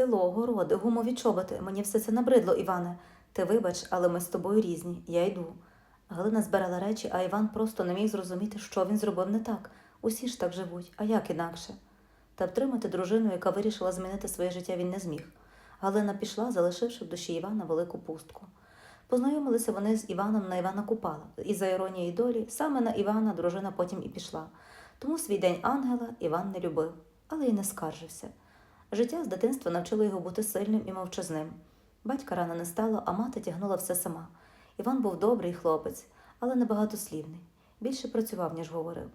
Село, городи, гумові чоботи. Мені все це набридло, Іване. Ти вибач, але ми з тобою різні. Я йду. Галина збирала речі, а Іван просто не міг зрозуміти, що він зробив не так. Усі ж так живуть, а як інакше? Та втримати дружину, яка вирішила змінити своє життя, він не зміг. Галина пішла, залишивши в душі Івана велику пустку. Познайомилися вони з Іваном на Івана Купала, і за іронією долі, саме на Івана дружина потім і пішла. Тому свій день ангела Іван не любив, але й не скаржився. Життя з дитинства навчило його бути сильним і мовчазним. Батька рано не стало, а мати тягнула все сама. Іван був добрий хлопець, але небагатослівний. Більше працював, ніж говорив.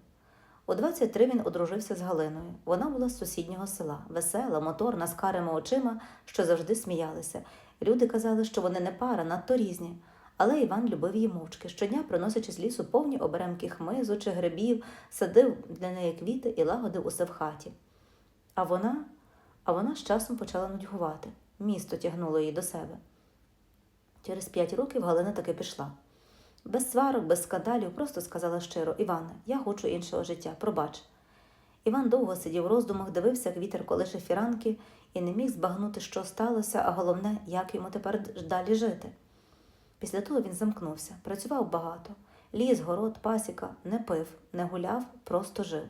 У 23 він одружився з Галиною. Вона була з сусіднього села, весела, моторна, з карими очима, що завжди сміялися. Люди казали, що вони не пара, надто різні. Але Іван любив її мовчки, щодня приносячи з лісу повні оберемки хмизу чи грибів, садив для неї квіти і лагодив усе в хаті. А вона, а вона з часом почала нудьгувати. Місто тягнуло її до себе. Через п'ять років Галина таки пішла. Без сварок, без скандалів, просто сказала щиро: Іване, я хочу іншого життя, пробач. Іван довго сидів в роздумах, дивився, як вітер колише фіранки і не міг збагнути, що сталося, а головне, як йому тепер далі жити. Після того він замкнувся, працював багато. Ліс, город, пасіка, не пив, не гуляв, просто жив.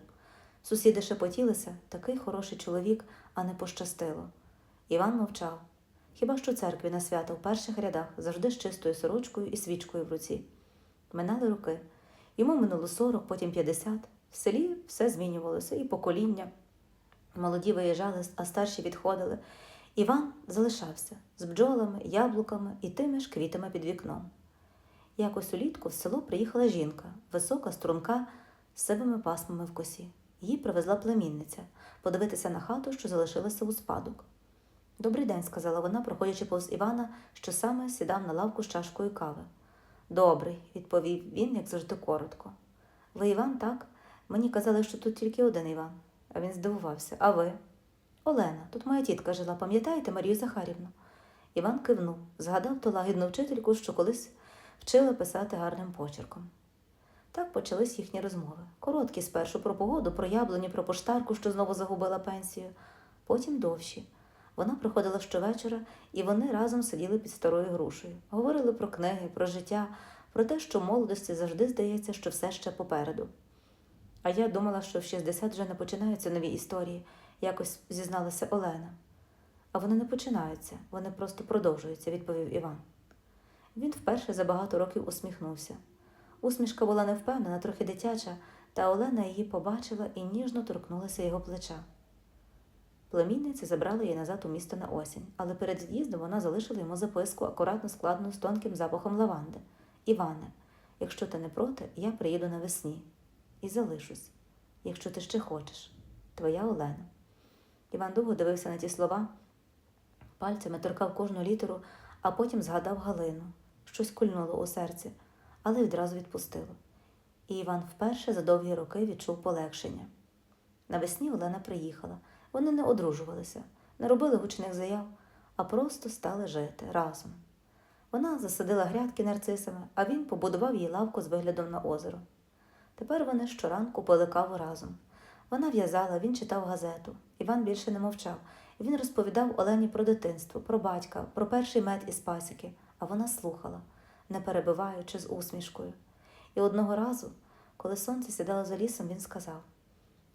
Сусіди шепотілися, такий хороший чоловік, а не пощастило. Іван мовчав. Хіба що церкві на свято в перших рядах, завжди з чистою сорочкою і свічкою в руці. Минали роки. Йому минуло 40, потім 50. В селі все змінювалося, і покоління. Молоді виїжджали, а старші відходили. Іван залишався з бджолами, яблуками і тими ж квітами під вікном. Якось улітку в село приїхала жінка, висока, струнка, з сивими пасмами в косі. Її привезла племінниця подивитися на хату, що залишилася у спадок. Добрий день, сказала вона, проходячи повз Івана, що саме сідав на лавку з чашкою кави. Добрий, відповів він, як завжди, коротко. Ви Іван, так? Мені казали, що тут тільки один Іван. А він здивувався. А ви? Олена, тут моя тітка жила, пам'ятаєте Марію Захарівну? Іван кивнув, згадав ту лагідну вчительку, що колись вчила писати гарним почерком. Так почались їхні розмови. Короткі спершу про погоду, про яблуні, про поштарку, що знову загубила пенсію, потім довші. Вона приходила щовечора, і вони разом сиділи під старою грушею. Говорили про книги, про життя, про те, що молодості завжди здається, що все ще попереду. А я думала, що в 60 вже не починаються нові історії, якось зізналася Олена. А вони не починаються, вони просто продовжуються, відповів Іван. Він вперше за багато років усміхнувся. Усмішка була невпевнена, трохи дитяча, та Олена її побачила і ніжно торкнулася його плеча. Племінниця забрала її назад у місто на осінь, але перед з'їздом вона залишила йому записку, акуратно складену з тонким запахом лаванди. Іване, якщо ти не проти, я приїду навесні і залишусь, якщо ти ще хочеш. Твоя Олена. Іван довго дивився на ті слова, пальцями торкав кожну літеру, а потім згадав Галину. Щось кульнуло у серці, але відразу відпустило. І Іван вперше за довгі роки відчув полегшення. Навесні Олена приїхала. Вони не одружувалися, не робили гучних заяв, а просто стали жити разом. Вона засадила грядки нарцисами, а він побудував їй лавку з виглядом на озеро. Тепер вони щоранку пили каву разом. Вона в'язала, він читав газету. Іван більше не мовчав. Він розповідав Олені про дитинство, про батька, про перший мед із пасіки, а вона слухала, не перебиваючи з усмішкою. І одного разу, коли сонце сідало за лісом, він сказав: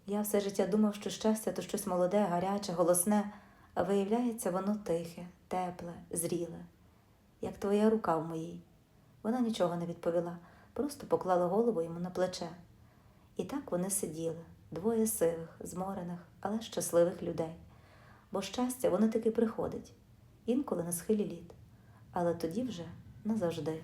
Я все життя думав, що щастя то щось молоде, гаряче, голосне, а виявляється, воно тихе, тепле, зріле, як твоя рука в моїй. Вона нічого не відповіла, просто поклала голову йому на плече. І так вони сиділи, двоє сивих, зморених, але щасливих людей. Бо щастя воно таки приходить, інколи на схилі літ, але тоді вже назавжди.